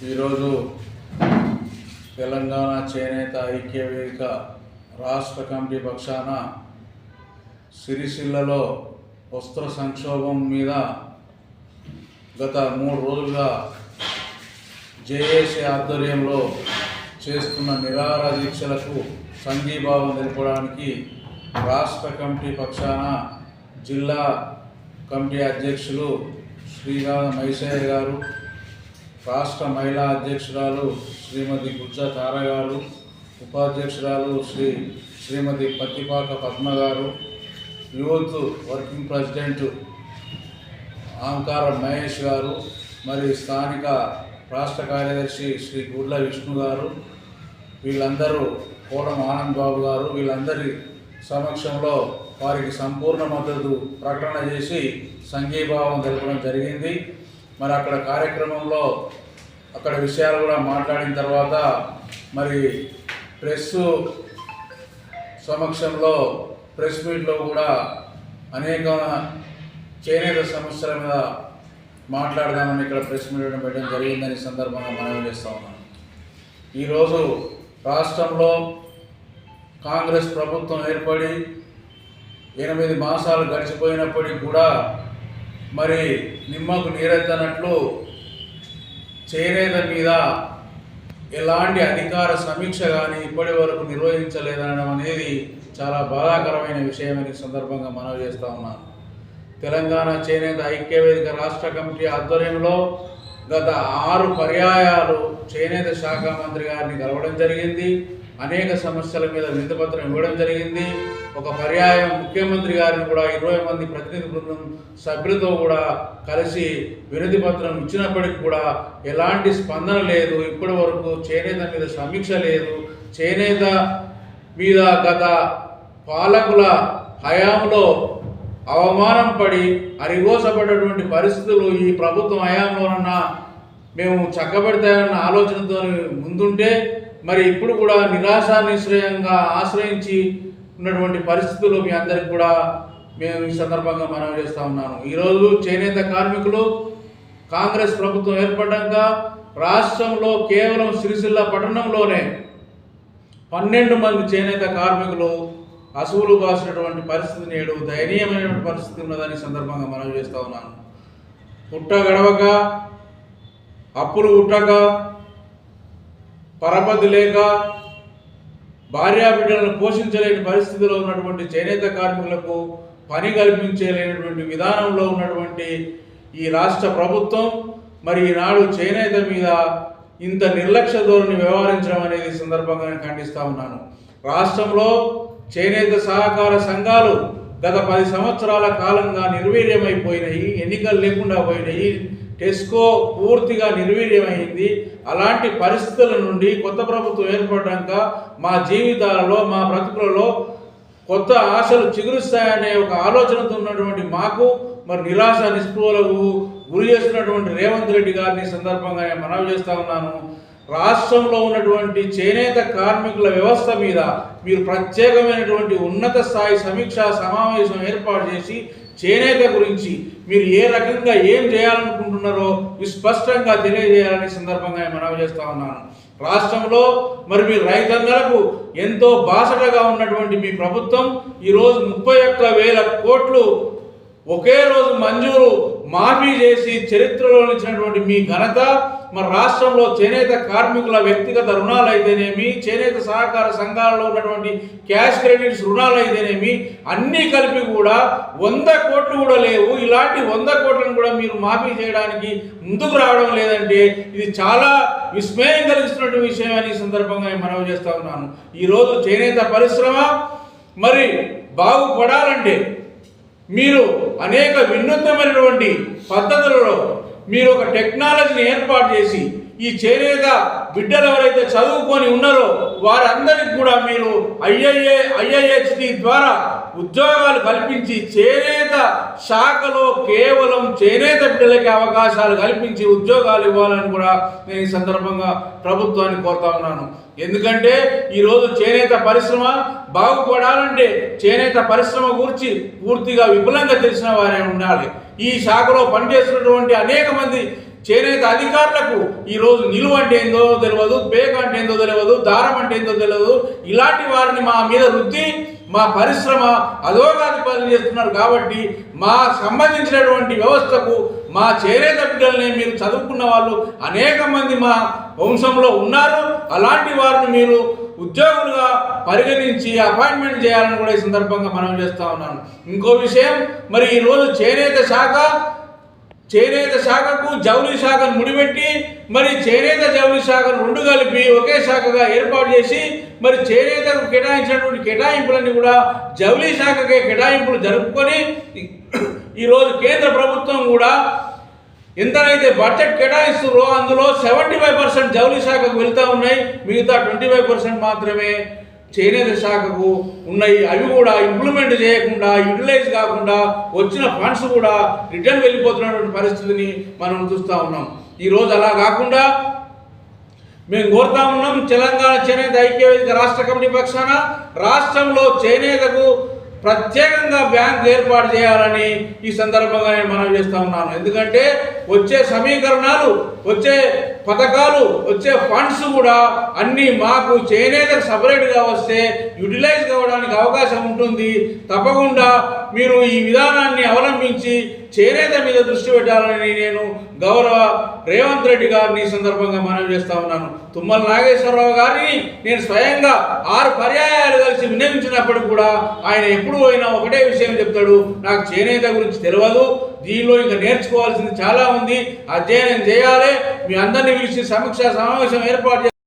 ఈరోజు తెలంగాణ చేనేత ఐక్య వేదిక రాష్ట్ర కమిటీ పక్షాన సిరిసిల్లలో వస్త్ర సంక్షోభం మీద గత మూడు రోజులుగా జేఏసీ ఆధ్వర్యంలో చేస్తున్న నిరాహార దీక్షలకు సంఘీభావం తెలపడానికి రాష్ట్ర కమిటీ పక్షాన జిల్లా కమిటీ అధ్యక్షులు శ్రీనాథ మైసయ్య గారు రాష్ట్ర మహిళా అధ్యక్షురాలు శ్రీమతి Gujja తారగారు ఉపాధ్యక్షురాలు Shri Srimathi Pattipaka Padma garu youth working president Ankara Mahesh garu మరి స్థానిక రాష్ట్ర కార్యదర్శి శ్రీ గుడ్ల విష్ణు గారు వీళ్ళందరూ కోడం ఆనంద్ బాబు గారు వీళ్ళందరి సమక్షంలో వారికి సంపూర్ణ మద్దతు ప్రకటన చేసి సంఘీభావం తెలపడం జరిగింది. మరి అక్కడ కార్యక్రమంలో అక్కడ విషయాలు కూడా మాట్లాడిన తర్వాత మరి ప్రెస్ సమక్షంలో ప్రెస్ మీట్లో కూడా అనేక చేనేత సమస్యల మీద మాట్లాడదామని ఇక్కడ ప్రెస్ మీట్ పెట్టడం జరిగిందని సందర్భంగా మనవి చేస్తూ ఉన్నాను. ఈరోజు రాష్ట్రంలో కాంగ్రెస్ ప్రభుత్వం ఏర్పడి ఎనిమిది మాసాలు గడిచిపోయినప్పటికీ కూడా మరి నిమ్మకు నీరెత్తనట్లు చేనేత మీద ఎలాంటి అధికార సమీక్ష కానీ ఇప్పటి వరకు నిర్వహించలేదనడం అనేది చాలా బాధాకరమైన విషయమని సందర్భంగా మనవి చేస్తూ ఉన్నాను తెలంగాణ చేనేత ఐక్యవేదిక రాష్ట్ర కమిటీ ఆధ్వర్యంలో గత ఆరు పర్యాయాలు చేనేత శాఖ మంత్రి గారిని కలవడం జరిగింది. అనేక సమస్యల మీద వినతిపత్రం ఇవ్వడం జరిగింది. ఒక పర్యాయం ముఖ్యమంత్రి గారిని కూడా ఇరవై మంది ప్రతినిధి బృందం సభ్యులతో కూడా కలిసి వినతి పత్రం ఇచ్చినప్పటికి కూడా ఎలాంటి స్పందన లేదు. ఇప్పటి వరకు చేనేత మీద సమీక్ష లేదు. చేనేత మీద గత పాలకుల హయాంలో అవమానం పడి అరిగోసపడేటువంటి పరిస్థితులు ఈ ప్రభుత్వం హయాంలోనన్నా మేము చక్కబెడతామన్న ఆలోచనతో ముందుంటే మరి ఇప్పుడు కూడా నిరాశ నిశ్రయంగా ఆశ్రయించి ఉన్నటువంటి పరిస్థితులు మీ అందరికి కూడా మేము ఈ సందర్భంగా మనవి చేస్తా ఉన్నాను. ఈరోజు చేనేత కార్మికులు కాంగ్రెస్ ప్రభుత్వం ఏర్పడ్డాక రాష్ట్రంలో కేవలం సిరిసిల్ల పట్టణంలోనే పన్నెండు మంది చేనేత కార్మికులు అసువులు కాసినటువంటి పరిస్థితి నేడు దయనీయమైనటువంటి పరిస్థితి ఉన్నదని సందర్భంగా మనవి చేస్తూ ఉన్నాను. పుట్ట గడవక అప్పులు ఉట్టక పరపతి లేక భార్యాబిడ్డలను పోషించలేని పరిస్థితిలో ఉన్నటువంటి చేనేత కార్మికులకు పని కల్పించలేనటువంటి విధానంలో ఉన్నటువంటి ఈ రాష్ట్ర ప్రభుత్వం మరి ఈనాడు చేనేత మీద ఇంత నిర్లక్ష్య ధోరణి వ్యవహరించడం అనేది సందర్భంగా నేను ఖండిస్తూ ఉన్నాను. రాష్ట్రంలో చేనేత సహకార సంఘాలు గత పది సంవత్సరాల కాలంగా నిర్వీర్యమైపోయినాయి ఎన్నికలు లేకుండా పోయినాయి. టెస్కో పూర్తిగా నిర్వీర్యమైంది. అలాంటి పరిస్థితుల నుండి కొత్త ప్రభుత్వం ఏర్పడ్డాక మా జీవితాలలో మా బ్రతుకులలో కొత్త ఆశలు చిగురుస్తాయనే ఒక ఆలోచనతో ఉన్నటువంటి మాకు మరి నిరాశ నిస్పృహలకు గురి చేస్తున్నటువంటి రేవంత్ రెడ్డి గారిని సందర్భంగా నేను మనవి చేస్తా ఉన్నాను. రాష్ట్రంలో ఉన్నటువంటి చేనేత కార్మికుల వ్యవస్థ మీద మీరు ప్రత్యేకమైనటువంటి ఉన్నత స్థాయి సమీక్షా సమావేశం ఏర్పాటు చేసి చేనేత గురించి మీరు ఏ రకంగా ఏం చేయాలనుకుంటున్నారో విస్పష్టంగా తెలియజేయాలనే సందర్భంగా నేను మనవి చేస్తా ఉన్నాను. రాష్ట్రంలో మరి మీ రైతాంగాలకు ఎంతో బాసటగా ఉన్నటువంటి మీ ప్రభుత్వం ఈరోజు ముప్పై ఒక్క వేల కోట్లు ఒకే రోజు మంజూరు మాఫీ చేసి చరిత్రలో నిలిచినటువంటి మీ ఘనత మన రాష్ట్రంలో చేనేత కార్మికుల వ్యక్తిగత రుణాలు అయితేనేమి చేనేత సహకార సంఘాలలో ఉన్నటువంటి క్యాష్ క్రెడిట్స్ రుణాలు అయితేనేమి అన్నీ కలిపి కూడా వంద కోట్లు కూడా లేవు. ఇలాంటి వంద కోట్లను కూడా మీరు మాఫీ చేయడానికి ముందుకు రావడం లేదంటే ఇది చాలా విస్మయం కలిగిస్తున్నటువంటి విషయం అని సందర్భంగా నేను మనవి చేస్తా ఉన్నాను. ఈరోజు చేనేత పరిశ్రమ మరి బాగుపడాలంటే మీరు అనేక వినూత్నమైనటువంటి పద్ధతులలో మీరు ఒక టెక్నాలజీని ఏర్పాటు చేసి ఈ చేనేత బిడ్డలు ఎవరైతే చదువుకొని ఉన్నారో వారందరికీ కూడా మీరు ఐఐఏ ఐఐహెచ్డి ద్వారా ఉద్యోగాలు కల్పించి చేనేత శాఖలో కేవలం చేనేత బిడ్డలకి అవకాశాలు కల్పించి ఉద్యోగాలు ఇవ్వాలని కూడా నేను ఈ సందర్భంగా ప్రభుత్వాన్ని కోరుతా ఉన్నాను. ఎందుకంటే ఈరోజు చేనేత పరిశ్రమ బాగుపడాలంటే చేనేత పరిశ్రమ గురించి పూర్తిగా విపులంగా తెలిసిన వారే ఉండాలి. ఈ శాఖలో పనిచేస్తున్నటువంటి అనేక మంది చేనేత అధికారులకు ఈరోజు నిలువ అంటే ఏందో తెలియదు పేక అంటే ఏందో తెలియదు దారం అంటే ఏందో తెలియదు. ఇలాంటి వారిని మా మీద రుద్ది మా పరిశ్రమ అధోగాది పనులు చేస్తున్నారు కాబట్టి మా సంబంధించినటువంటి వ్యవస్థకు మా చేనేత బిడ్డల్ని మీరు చదువుకున్న వాళ్ళు అనేక మంది మా వంశంలో ఉన్నారు. అలాంటి వారిని మీరు ఉద్యోగులుగా పరిగణించి అపాయింట్మెంట్ చేయాలని కూడా ఈ సందర్భంగా మనం చేస్తా ఉన్నాను. ఇంకో విషయం మరి ఈరోజు చేనేత శాఖ చేనేత శాఖకు జౌలి శాఖను ముడిపెట్టి మరి చేనేత జౌలి శాఖను రెండు కలిపి ఒకే శాఖగా ఏర్పాటు చేసి మరి చేనేతకు కేటాయించినటువంటి కేటాయింపులన్నీ కూడా జౌలి శాఖకే కేటాయింపులు జరుపుకొని ఈరోజు కేంద్ర ప్రభుత్వం కూడా ఎంతనైతే బడ్జెట్ కేటాయిస్తున్నారో అందులో సెవెంటీ ఫైవ్ పర్సెంట్ జౌలి శాఖకు వెళ్తూ ఉన్నాయి. మిగతా ట్వంటీ ఫైవ్ పర్సెంట్ మాత్రమే చేనేత శాఖకు ఉన్నాయి అవి కూడా ఇంప్లిమెంట్ చేయకుండా యూటిలైజ్ కాకుండా వచ్చిన ఫండ్స్ కూడా రిటర్న్ వెళ్ళిపోతున్నటువంటి పరిస్థితిని మనం చూస్తూ ఉన్నాం. ఈరోజు అలా కాకుండా మేము కోరుతా ఉన్నాం తెలంగాణ చేనేత ఐక్యవేదిక రాష్ట్ర కమిటీ పక్షాన రాష్ట్రంలో చేనేతకు ప్రత్యేకంగా బ్యాంక్ ఏర్పాటు చేయాలని ఈ సందర్భంగా నేను మనం చేస్తా ఉన్నాను. ఎందుకంటే వచ్చే సమీకరణాలు వచ్చే పథకాలు వచ్చే ఫండ్స్ కూడా అన్నీ మాకు చేనేతకు సపరేట్గా వస్తే యూటిలైజ్ కావడానికి అవకాశం ఉంటుంది. తప్పకుండా మీరు ఈ విధానాన్ని అవలంబించి చేనేత మీద దృష్టి పెట్టాలని నేను గౌరవ రేవంత్ రెడ్డి గారిని సందర్భంగా మనం చేస్తా ఉన్నాను. తుమ్మల నాగేశ్వరరావు గారిని నేను స్వయంగా ఆరు పర్యాయాలు కలిసి వినియోగించినప్పుడు కూడా ఆయన ఎప్పుడు పోయినా ఒకటే విషయం చెప్తాడు నాకు చేనేత గురించి తెలియదు దీనిలో ఇంకా నేర్చుకోవాల్సింది చాలా ఉంది అధ్యయనం చేయాలి మీ అందరినీ పిలిచి సమీక్ష సమావేశం ఏర్పాటు చేయాలి.